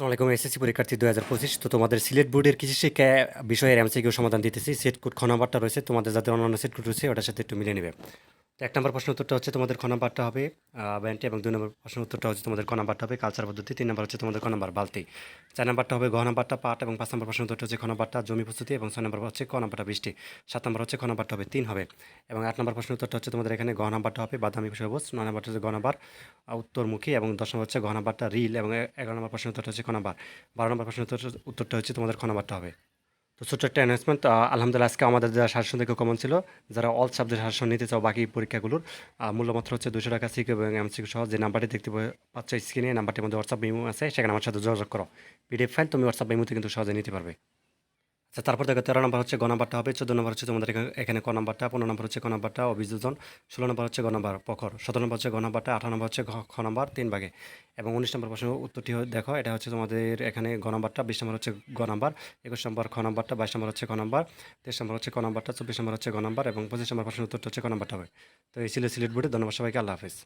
আসসালামু আলাইকুম, এসএসসি পরীক্ষার্থী দু হাজার পঁচিশ। তো তোমাদের সিলেট বোর্ডের কৃষি শিক্ষা বিষয়ের এমসিকিউ সমাধান দিতেছি। সেট কোড খ রয়েছে। তোমাদের যাদের অন্যান্য সেট কোড রয়েছে, ওটার সাথে একটু মিলে নেবে। এক নম্বর প্রশ্ন উত্তরটা হচ্ছে তোমাদের খ নাম্বারটা হবে ব্যান্টি, এবং দুই নম্বর প্রশ্ন উত্তরটা হচ্ছে তোমাদের ক নাম্বারটা হবে কালচার পদ্ধতি, তিন নম্বর হচ্ছে তোমাদের ক নাম্বার বালতি। চার নাম্বারটা হবে ঘ নাম্বারটা পাট, এবং পাঁচ নম্বর প্রশ্ন উত্তরটা হচ্ছে খ নাম্বারটা জমি প্রস্তুতি, এবং ছয় নম্বর হচ্ছে ক নাম্বারটা বৃষ্টি। সাত নম্বর হচ্ছে খ নাম্বারটা হবে তিন হবে, এবং আট নম্বর প্রশ্ন উত্তরটা হচ্ছে তোমাদের এখানে ঘ নাম্বারটা হবে বাদামি সবুজ নয় নম্বরটা হচ্ছে ঘ নাম্বার উত্তরমুখী, এবং দশ নম্বর হচ্ছে ঘ নাম্বারটা রিল, এবং এগারো নম্বর প্রশ্ন উত্তরটা হচ্ছে খ নাম্বার। বারো নম্বর প্রশ্ন উত্তর, উত্তরটা হচ্ছে তোমাদের খ নাম্বারটা হবে। তো ছোট্ট একটা অ্যানাউন্সমেন্ট আলহামদুলিল্লাহ আজকে আমাদের যারা শাসন থেকে কমন ছিল, যারা অল সাবজেক্ট শাসন নিতে চাও, বাকি পরীক্ষাগুলোর মূল্যমাত্র হচ্ছে দুশো টাকা সিকিউ এবং এমসিকিউ সহ যে নাম্বারটি দেখতে পাচ্ছ স্ক্রিনে নাম্বারটির মধ্যে হোয়াটসঅ্যাপ মেমো আছে, সেখানে আমার সাথে যোগাযোগ করো। পিডিএফ ফাইল তুমি হোয়াটসঅ্যাপ মেমোতে কিন্তু সহজে নিতে পারবে। আচ্ছা তারপর দেখো তেরো নম্বর হচ্ছে গ হবে চোদ্দ নম্বর হচ্ছে তোমাদের এখানে- ক নাম্বারটা পনেরো নম্বর হচ্ছে ক অভিযোজন ষোলো নম্বর হচ্ছে গ প্রখর সতেরো নম্বর হচ্ছে গ আঠারো নম্বর হচ্ছে খ নাম্বার তিন ভাগে এবং উনিশ নম্বর প্রশ্ন উত্তরটি দেখো এটা হচ্ছে তোমাদের এখানে গ বিশ নম্বর হচ্ছে গ নাম্বার একুশ নম্বর খ নাম্বারটা বাইশ নম্বর হচ্ছে ক নাম্বার তেইশ নম্বর হচ্ছে ক নাম্বারটা চব্বিশ নম্বর হচ্ছে গ নাম্বার এবং পঁচিশ নম্বর প্রশ্ন উত্তরটা হচ্ছে ক হবে তো এই ছিল সিলেট বোর্ডে ধন্যবাদ সবাইকে আল্লাহ হাফিজ